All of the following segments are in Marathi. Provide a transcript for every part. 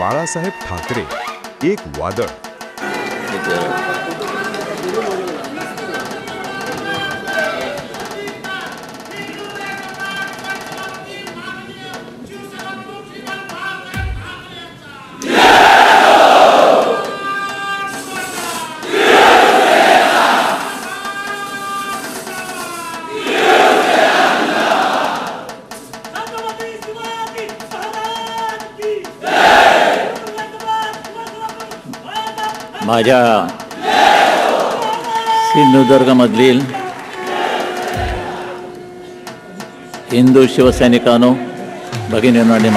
बाळासाहेब ठाकरे एक वादळ. माझ्या सिंधुदुर्गमधील हिंदू शिवसैनिकांनो भगिनींनो आणि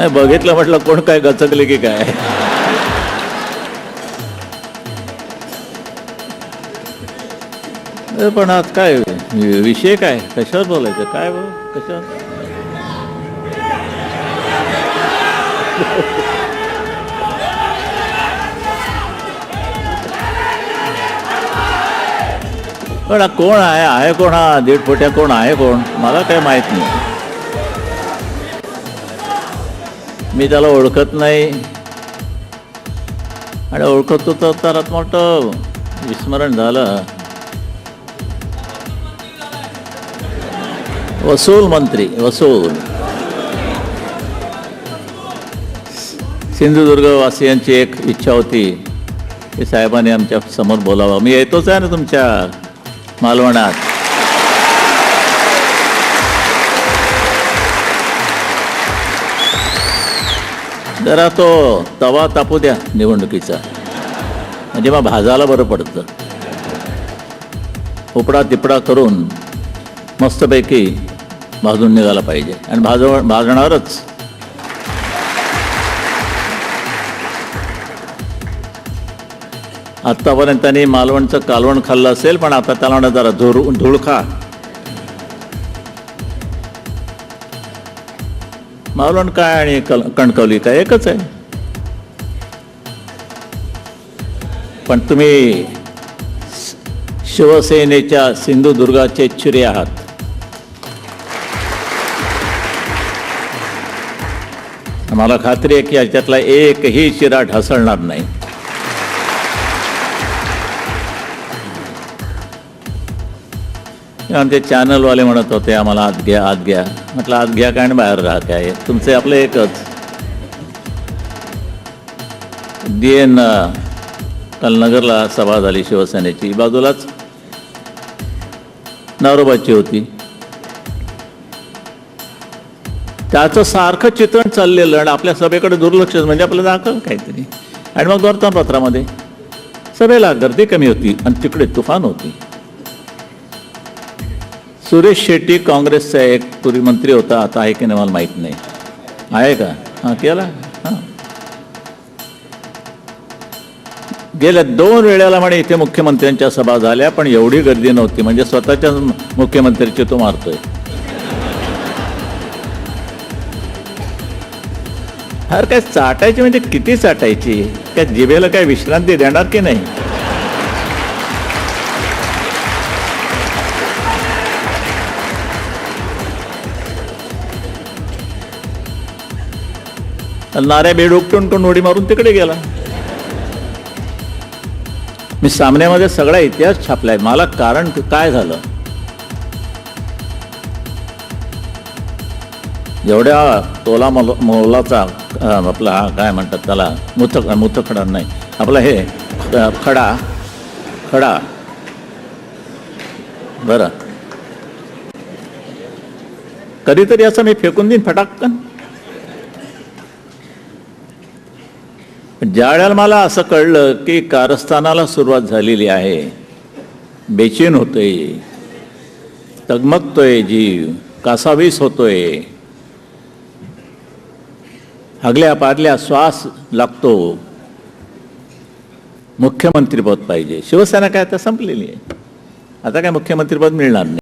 नाही बघितलं म्हटलं कोण काय गचकले की काय. पण आज काय विषय काय? कशावर बोलायचं? काय बोल कशावर? पण कोण आहे? आहे कोण हा? दीड फुट्या कोण आहे कोण? मला काय माहीत नाही. मी त्याला ओळखत नाही. आणि ओळखत होतं तर मोठं विस्मरण झालं. वसूल मंत्री वसूल. सिंधुदुर्गवासियांची एक इच्छा होती की साहेबांनी आमच्यासमोर बोलावं. मी येतोच आहे ना तुमच्या मालवणात? जरा तो तवा तापू द्या निवडणुकीचा. म्हणजे मग भाजायला बरं पडतं. उपडा तिपडा करून मस्तपैकी भाजून निघाला पाहिजे. आणि भाजव भाजणारच. आत्तापर्यंत त्यांनी मालवणचं कालवण खाल्लं असेल पण आता त्याला जरा धूर धूळ खा. मालवण काय आणि कल कणकवली काय एकच आहे. पण तुम्ही शिवसेनेच्या सिंधुदुर्गाचे चुरे आहात. मला खात्री आहे की याच्यातला एकही शिरा ढासळणार नाही. आमचे चॅनलवाले म्हणत होते आम्हाला आत घ्या आत घ्या. म्हटलं आत घ्या काय आणि बाहेर राहा काय तुमचे आपलं एकच. डी एन काल नगरला सभा झाली शिवसेनेची. बाजूलाच नवरोबाची होती. त्याचं सारखं चित्रण चाललेलं आणि आपल्या सभेकडे दुर्लक्ष म्हणजे आपलं दाखल काहीतरी. आणि मग वर्तमानपत्रामध्ये सभेला गर्दी कमी होती आणि तिकडे तुफान होती. सुरेश शेट्टी काँग्रेसचा एक पूर्वी मंत्री होता आता आहे की नाही मला माहीत नाही. आहे का? हां केला? हां. गेल्या दोन वेळेला म्हणे इथे मुख्यमंत्र्यांच्या सभा झाल्या पण एवढी गर्दी नव्हती. म्हणजे स्वतःच्या मुख्यमंत्र्याची तो मारतोय. हर काय चाटायची म्हणजे किती चाटायची? काय जिभेला काय विश्रांती देणार की नाही? नाऱ्या बेड उपटून तो उडी मारून तिकडे गेला. मी सामन्यामध्ये सगळा इतिहास छापलाय. मला कारण काय झालं? जेवढ्या तोला मोल मोलाचा आपला हा काय म्हणतात त्याला? मुथ मुथखडा नाही. आपला हे खडा खडा. बरं. कधीतरी असं मी फेकून देईन फटाकन. ज्या वेळेला मला असं कळलं की कारस्थानाला सुरुवात झालेली आहे बेचैन होतोय तगमगतोय जीव कासावीस होतोय. हगल्या पारल्या श्वास लागतो. मुख्यमंत्रीपद पाहिजे. शिवसेना काय आता संपलेली आहे. आता काय मुख्यमंत्रीपद मिळणार नाही.